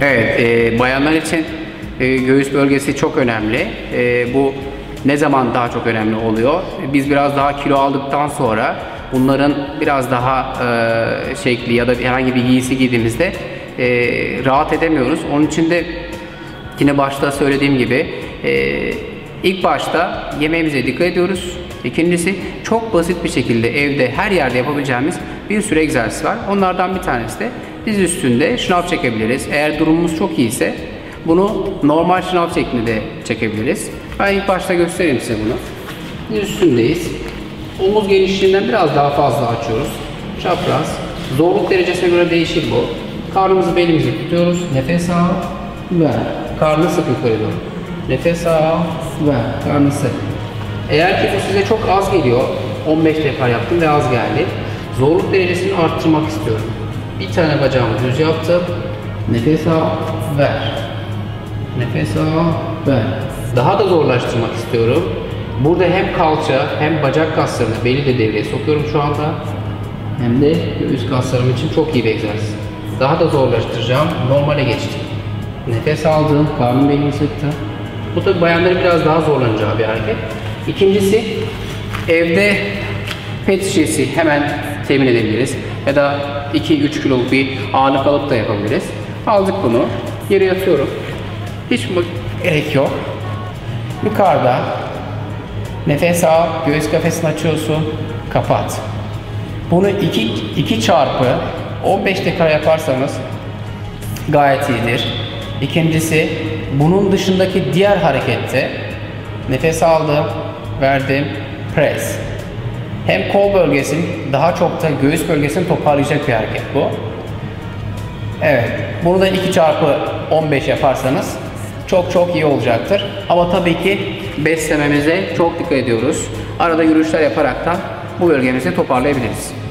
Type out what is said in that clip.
Evet, e, bayanlar için e, göğüs bölgesi çok önemli. E, bu ne zaman daha çok önemli oluyor? Biz biraz daha kilo aldıktan sonra bunların biraz daha e, şekli ya da herhangi bir giysi giydiğimizde e, rahat edemiyoruz. Onun için de yine başta söylediğim gibi e, ilk başta yemeğimize dikkat ediyoruz. İkincisi çok basit bir şekilde evde her yerde yapabileceğimiz bir sürü egzersiz var. Onlardan bir tanesi de diz üstünde şınav çekebiliriz. Eğer durumumuz çok iyiyse bunu normal şınav şeklinde de çekebiliriz. Ben ilk başta göstereyim size bunu. Diz üstündeyiz. Omuz genişliğinden biraz daha fazla açıyoruz. Çapraz. Zorluk derecesine göre değişir bu. Karnımızı belimizi tutuyoruz. Nefes al. Ver. Karnı sık yukarı doğru. Nefes al. Ver. Karnı sık. Eğer ki bu size çok az geliyor, 15 defa yaptım ve az geldi. Zorluk derecesini arttırmak istiyorum. Bir tane bacağımı düz yaptım. Nefes al, ver. Nefes al, ver. Daha da zorlaştırmak istiyorum. Burada hem kalça hem bacak kaslarını beli de devreye sokuyorum şu anda. Hem de göğüs kaslarım için çok iyi bir egzersiz. Daha da zorlaştıracağım. Normale geçtim. Nefes aldım, karnım belimi sıktı. Bu tabi bayanların biraz daha zorlanacağı bir hareket. İkincisi, evde pet şişesi hemen temin edebiliriz. Ya da 2-3 kiloluk bir ağırlık alıp da yapabiliriz. Aldık bunu, yere yatıyorum. Hiç gerek yok. Yukarıda nefes al, göğüs kafesini açıyorsun, kapat. Bunu 2 2 çarpı 15 dakika yaparsanız gayet iyidir. İkincisi bunun dışındaki diğer harekette nefes aldım, verdim, press. Hem kol bölgesini daha çok da göğüs bölgesini toparlayacak bir hareket bu. Evet. Bunu da 2 çarpı 15 yaparsanız çok çok iyi olacaktır. Ama tabii ki beslememize çok dikkat ediyoruz. Arada yürüyüşler yaparak da bu bölgemizi toparlayabiliriz.